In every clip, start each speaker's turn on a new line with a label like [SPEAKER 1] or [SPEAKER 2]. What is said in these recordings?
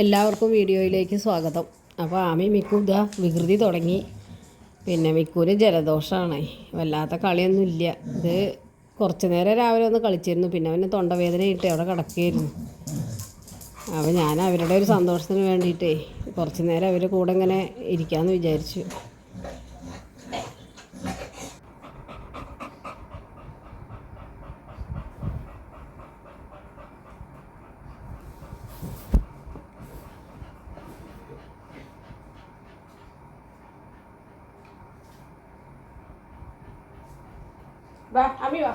[SPEAKER 1] എല്ലാവർക്കും വീഡിയോയിലേക്ക് സ്വാഗതം. അപ്പോൾ ആമി മിക്കു ഇതാ വികൃതി തുടങ്ങി. പിന്നെ മിക്കൂന് ജലദോഷമാണ് വല്ലാത്ത കളിയൊന്നും ഇല്ല. ഇത് കുറച്ച് നേരം രാവിലെ ഒന്ന് കളിച്ചിരുന്നു. പിന്നെ അവന് തൊണ്ടവേദന ഇട്ട് അവിടെ കിടക്കുകയായിരുന്നു. അപ്പോൾ ഞാൻ അവരുടെ ഒരു സന്തോഷത്തിന് വേണ്ടിയിട്ടേ കുറച്ച് നേരം അവരുടെ കൂടെ ഇങ്ങനെ ഇരിക്കാമെന്ന് വിചാരിച്ചു. വാ അമ്മി വാ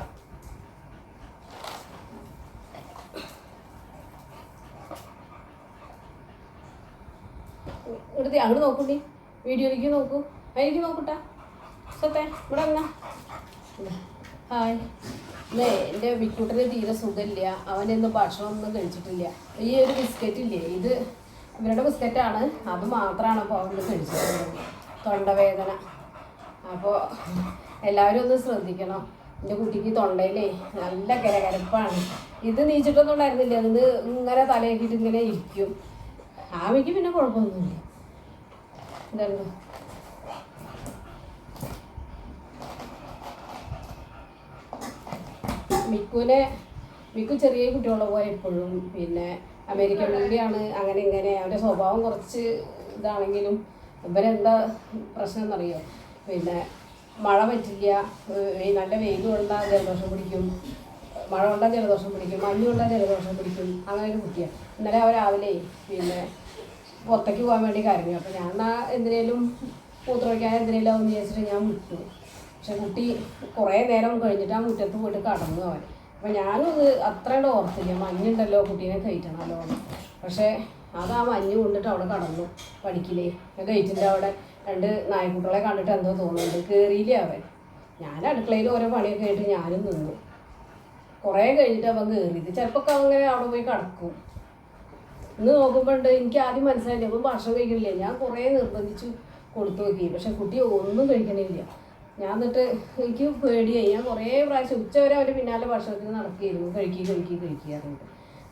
[SPEAKER 1] ഇവിടുത്തെ അങ്ങോട്ട് നോക്കൂണ്ടി വീഡിയോയിലേക്ക് നോക്കൂ. എനിക്ക് നോക്കൂട്ടാ. സത്തെ ഇവിടെ വന്നാ. ഹായ്. ഇല്ലേ എന്റെ വിക്കൂട്ടന് തീരെ സുഖമില്ല. അവനെന്തോ ഭക്ഷണമൊന്നും കഴിച്ചിട്ടില്ല. ഈ ഒരു ബിസ്ക്കറ്റ് ഇല്ലേ ഇത് ഇവരുടെ ബിസ്ക്കറ്റാണ്. അത് മാത്രമാണ് അപ്പോൾ അവന് കഴിച്ചിട്ടുള്ളത്. തൊണ്ടവേദന. അപ്പോൾ എല്ലാവരും ഒന്ന് ശ്രദ്ധിക്കണം. എന്റെ കുട്ടിക്ക് തൊണ്ടയിലേ നല്ല കരകരപ്പാണ് ഇത് നീച്ചിട്ടൊന്നും ഉണ്ടായിരുന്നില്ല ഇത് ഇങ്ങനെ തലയാക്കിയിട്ട് ഇങ്ങനെ ഇരിക്കും. ആവിക്ക് പിന്നെ കുഴപ്പമൊന്നുമില്ല. എന്തായിരുന്നു? മിക്കുവിനെ മിക്കു ചെറിയ കുട്ടികളുടെ പോലെ എപ്പോഴും പിന്നെ അമേരിക്കൻ മീഡിയാണ്. അങ്ങനെ ഇങ്ങനെ അവന്റെ സ്വഭാവം കുറച്ച് ഇതാണെങ്കിലും ഇവരെന്താ പ്രശ്നം എന്നറിയോ പിന്നെ മഴ പറ്റില്ല ഈ നല്ല വെയിൽ കൊണ്ടാൽ ജലദോഷം പിടിക്കും. മഴ കൊണ്ടാൽ ജലദോഷം പിടിക്കും മഞ്ഞ് കൊണ്ടാൽ ജലദോഷം പിടിക്കും അങ്ങനെ ഒരു കുട്ടിയാണ് ഇന്നലെ അവ രാവിലെ പിന്നെ പുറത്തേക്ക് പോകാൻ വേണ്ടി കരഞ്ഞു. അപ്പോൾ ഞാൻ എന്നാ എന്തിനേലും മൂത്രമൊഴിക്കാൻ എന്തിനേലും ആവും വിചാരിച്ചിട്ട് ഞാൻ വിട്ടു. പക്ഷെ കുട്ടി കുറേ നേരം കഴിഞ്ഞിട്ട് ആ മുറ്റത്ത് പോയിട്ട് കടന്നു അവൻ. അപ്പം ഞാനും ഇത് അത്രയും ഓർത്തില്ല മഞ്ഞുണ്ടല്ലോ കുട്ടീനെ കയറ്റണമല്ലോ പക്ഷേ അത് ആ മഞ്ഞ് കൊണ്ടിട്ട് അവിടെ കടന്നു പഠിക്കില്ലേ. ഗേറ്റിന്റെ അവിടെ രണ്ട് നായ്ക്കുട്ടികളെ കണ്ടിട്ട് എന്തോ തോന്നുന്നുണ്ട് കയറിയില്ലേ അവൻ? ഞാൻ അടുക്കളയിൽ ഓരോ പണിയൊക്കെ ആയിട്ട് ഞാനും നിന്നു. കുറേ കഴിഞ്ഞിട്ട് അവൻ കയറിയത് ചിലപ്പോൾ അങ്ങനെ അവിടെ പോയി കിടക്കും. ഇന്ന് നോക്കുമ്പോണ്ട് എനിക്ക് ആദ്യം മനസ്സിലായില്ല. അപ്പം ഭക്ഷണം കഴിക്കണില്ല ഞാൻ കുറേ നിർബന്ധിച്ചു കൊടുത്തു നോക്കി. പക്ഷെ കുട്ടി ഒന്നും കഴിക്കണില്ല. ഞാൻ എന്നിട്ട് എനിക്ക് പേടിയായി. ഞാൻ കുറേ പ്രാവശ്യം ഉച്ച വരെ അവന്റെ പിന്നാലെ ഭക്ഷണത്തിന് നടക്കുകയായിരുന്നു. കഴിക്കുക കഴിക്കുക കഴിക്കുക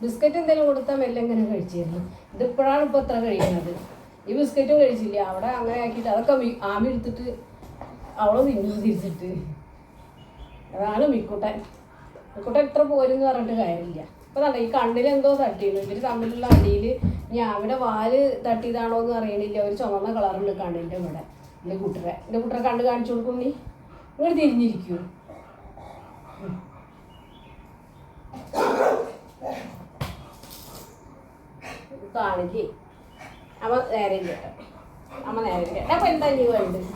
[SPEAKER 1] ബിസ്ക്കറ്റ് എന്തെങ്കിലും കൊടുത്താൽ മെല്ലെ ഇങ്ങനെ കഴിച്ചിരുന്നു. ഇതിപ്പോഴാണ് ഇപ്പോൾ എത്ര കഴിക്കുന്നത്. ഈ ബിസ്ക്കറ്റും കഴിച്ചില്ല? അവിടെ അങ്ങനെ ആക്കിയിട്ട് അതൊക്കെ ആമി എടുത്തിട്ട് അവളെ തിന്നു തിരിച്ചിട്ട്. അതാണ് മിക്കുട്ടൻ. മിക്കുട്ടൻ എത്ര പോരെന്ന് പറഞ്ഞിട്ട് കാര്യമില്ല. ഇപ്പൊ കണ്ട ഈ കണ്ണിൽ എന്തോ തട്ടിയിരുന്നു ഇവർ തമ്മിലുള്ള അടിയിൽ ഇനി ആമിടെ വാൽ തട്ടിയതാണോ എന്ന് അറിയണില്ല. ഒരു ചുമന്ന കളറുണ്ട് കണ്ണിന്റെ ഇവിടെ. എന്റെ കുട്ടറെ എന്റെ കുട്ടറെ കണ്ണ് കാണിച്ചു കൊടുക്കും നീ. ഇങ്ങോട്ട് തിരിഞ്ഞിരിക്കൂ. കാണില്ലേ അമ്മ നേരെ കേട്ടോ. അമ്മ നേരെ കേട്ടോ. അപ്പൊ എന്താ നീ വേണ്ടത്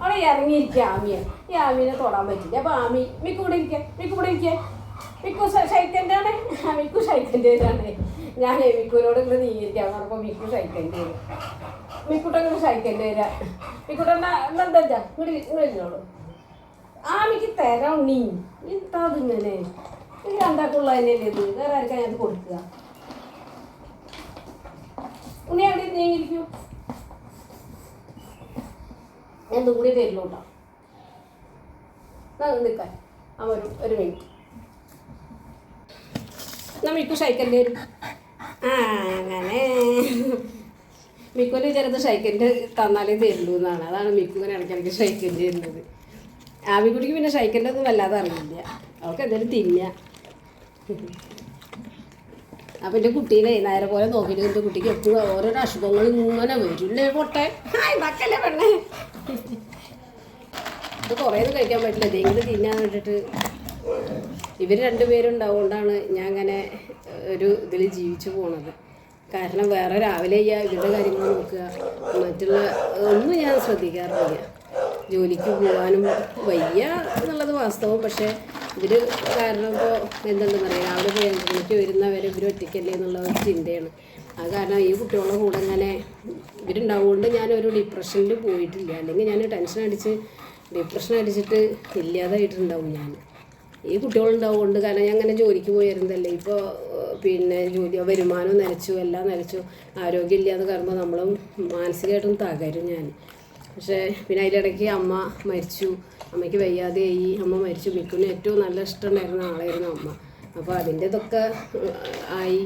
[SPEAKER 1] അവിടെ ഇറങ്ങിയിരിക്കുക ആമിയ ഈ ആമീനെ തൊടാൻ പറ്റില്ല. അപ്പൊ ആമി മിക്ക കൂടെ ഇരിക്കുക മിക്ക കൂടെ ഇരിക്കുക മിക്കു ഷൈക്കന്റെ ആണ് മിക്കു ഷൈക്കന്റെ ആണ് ഞാൻ മിക്കുവിനോട് ഇങ്ങനെ നീങ്ങിയിരിക്കാൻ പറഞ്ഞപ്പോൾ മിക്കു ഷൈക്കന്റെ മിക്കുട്ടൻ ഇങ്ങനെ ഷൈക്കന്റെ വരാ മിക്കുട്ടൻ എന്താ ഇവിടെ ഇരുന്നോളൂ. ആമിക്ക് തരാം നീ എന്താ അതിങ്ങനെ? ഇത് രണ്ടാക്കുള്ള തന്നെയല്ലേ ഇത്? വേറെ ആർക്കാ ഞാൻ കൊടുക്കുക? ഞാൻ കൂടി തരുള്ളൂ കേട്ടോ. നിൽക്കാൻ. ആ ഒരു ഒരു മിനിറ്റ് എന്നാ മിക്കു ഷൈക്കന്റെ ഒരു അങ്ങനെ. മിക്കുവിന് വിചാരത്ത് ഷൈക്കന്റെ തന്നാലേ തരുള്ളൂ എന്നാണ്. അതാണ് മിക്കു ഇങ്ങനെ ഇടയ്ക്കിടയ്ക്ക് ഷൈക്കന്റെ വരുന്നത് ആവിക്കുട്ടിക്ക് പിന്നെ ഷൈക്കന്റെ ഒന്നും വല്ലാതെ അറിയില്ല. അവൾക്ക് എന്തായാലും തിന്നാ. അപ്പം എന്റെ കുട്ടീനെ നേരെ പോലെ നോക്കിയിട്ട് എന്റെ കുട്ടിക്ക് എപ്പോഴും ഓരോരോ അസുഖങ്ങൾ ഇങ്ങനെ വരില്ലേ പൊട്ടെ? ഇതാക്കല്ലേ പെണ്ണേ? ഇത് കുറേ ഒന്നും കഴിക്കാൻ പറ്റില്ല. എന്തെങ്കിലും തിന്നാൻ വേണ്ടിയിട്ട് ഇവർ രണ്ടുപേരും ഉണ്ടാവുകൊണ്ടാണ് ഞാൻ അങ്ങനെ ഒരു ഇതിൽ ജീവിച്ചു പോണത്. കാരണം വേറെ രാവിലെ ചെയ്യാ ഇവരുടെ കാര്യങ്ങൾ നോക്കുക. മറ്റുള്ള ഒന്നും ഞാൻ ശ്രദ്ധിക്കാറില്ല. ജോലിക്ക് പോകാനും വയ്യ എന്നുള്ളത് വാസ്തവം. പക്ഷേ ഇവർ കാരണം ഇപ്പോൾ എന്തെന്ന് അറിയാം രാവിലെ പോയി വരുന്നവരെ ഇവർ ഒറ്റയ്ക്കല്ലേ എന്നുള്ള ഒരു ചിന്തയാണ്. അത് കാരണം ഈ കുട്ടികളുടെ കൂടെ ഇങ്ങനെ ഇവരുണ്ടാവുകൊണ്ട് ഞാനൊരു ഡിപ്രഷനിൽ പോയിട്ടില്ല. അല്ലെങ്കിൽ ഞാൻ ടെൻഷൻ അടിച്ച് ഡിപ്രഷൻ അടിച്ചിട്ട് ഇല്ലാതായിട്ടുണ്ടാവും ഞാൻ. ഈ കുട്ടികളുണ്ടാവുകൊണ്ട് കാരണം ഞാൻ അങ്ങനെ ജോലിക്ക് പോയിരുന്നല്ലേ ഇപ്പോൾ പിന്നെ ജോലി വരുമാനം നിലച്ചു എല്ലാം നിലച്ചു ആരോഗ്യമില്ലാതെ കാണുമ്പോൾ നമ്മളും മാനസികമായിട്ടും തകരും ഞാൻ. പക്ഷേ പിന്നെ അതിലിടയ്ക്ക് അമ്മ മരിച്ചു. അമ്മയ്ക്ക് വയ്യാതെയായി. അമ്മ മരിച്ചു. മിക്കുന്ന ഏറ്റവും നല്ല ഇഷ്ടമുണ്ടായിരുന്ന ആളായിരുന്നു അമ്മ. അപ്പോൾ അതിന്റെ ഇതൊക്കെ ആയി.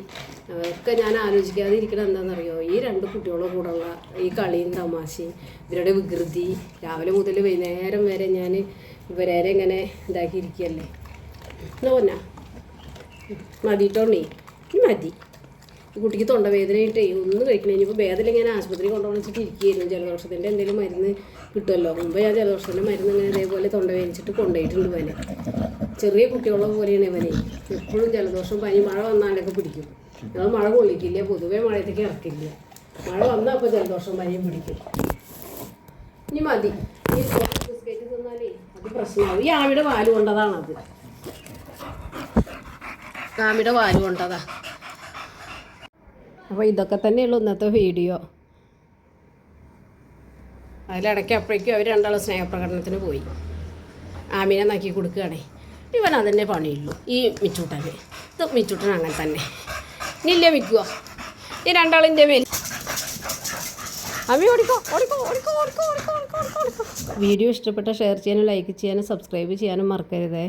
[SPEAKER 1] ഒക്കെ ഞാൻ ആലോചിക്കാതെ ഇരിക്കണം എന്താണെന്നറിയോ? ഈ രണ്ട് കുട്ടികളുടെ കൂടെയുള്ള ഈ കളിയും തമാശയും ഇവരുടെ വികൃതി. രാവിലെ മുതൽ വൈകുന്നേരം വരെ ഞാൻ ഇവരെ ഇങ്ങനെ ഇതാക്കിയിരിക്കുകയല്ലേ? എന്നാ പൊന്നാ മതി ടോണി ഇനി മതി. കുട്ടിക്ക് തൊണ്ടവേദനയായിട്ടേ ഒന്നും കഴിക്കണേ ഇനിയിപ്പോൾ വേദന ഇങ്ങനെ ആശുപത്രി കൊണ്ടുപോകണം വെച്ചിട്ട് ഇരിക്കുകയായിരുന്നു. ജലദോഷത്തിന്റെ എന്തെങ്കിലും മരുന്ന് കിട്ടുമല്ലോ? മുമ്പ് ഞാൻ ജലദോഷത്തിന്റെ മരുന്ന് ഇങ്ങനെ ഇതേപോലെ തൊണ്ട വേദിച്ചിട്ട് കൊണ്ടുപോയിട്ടുണ്ട് ഇവനെ. ചെറിയ കുട്ടികളെ പോലെയാണ് ഇവനെ എപ്പോഴും ജലദോഷം പനി മഴ വന്നാലൊക്കെ പിടിക്കും. ഞങ്ങൾ മഴ കൊള്ളിക്കില്ല പൊതുവെ മഴയത്തേക്ക് ഇറക്കില്ല. മഴ വന്നാൽ അപ്പോൾ ജലദോഷം പനിയും പിടിക്കും. ഇനി മതി. ഈ ബിസ്ക്കറ്റ് തിന്നാലേ അത് പ്രശ്നമാവും. ഈ ആവിയുടെ വാൽ കൊണ്ടതാണത്. ആമിയുടെ വാൽ കൊണ്ടതാ. അപ്പോൾ ഇതൊക്കെ തന്നെയുള്ളൂ ഇന്നത്തെ വീഡിയോ. അതിലിടയ്ക്ക് അപ്പോഴേക്കും അവർ രണ്ടാളും സ്നേഹപ്രകടനത്തിന് പോയി. ആമിനെ നക്കി കൊടുക്കുകയാണേ. ഇവൻ അതന്നെ പണിയുള്ളൂ. ഈ മിച്ചൂട്ടന്. ഇത് മിച്ചൂട്ടൻ അങ്ങനെ തന്നെ. ഇനിയില്ല മിക്കുക ഈ രണ്ടാളിന്റെ മേൽ അമ്മി ഓടിക്കോ ഓടിക്കോ ഓടിക്കോ ഓടിക്കോ ഓടിക്കോ ഓടിക്കോ ഓടിക്കോ. വീഡിയോ ഇഷ്ടപ്പെട്ട ഷെയർ ചെയ്യാനും ലൈക്ക് ചെയ്യാനും സബ്സ്ക്രൈബ് ചെയ്യാനും മറക്കരുതേ.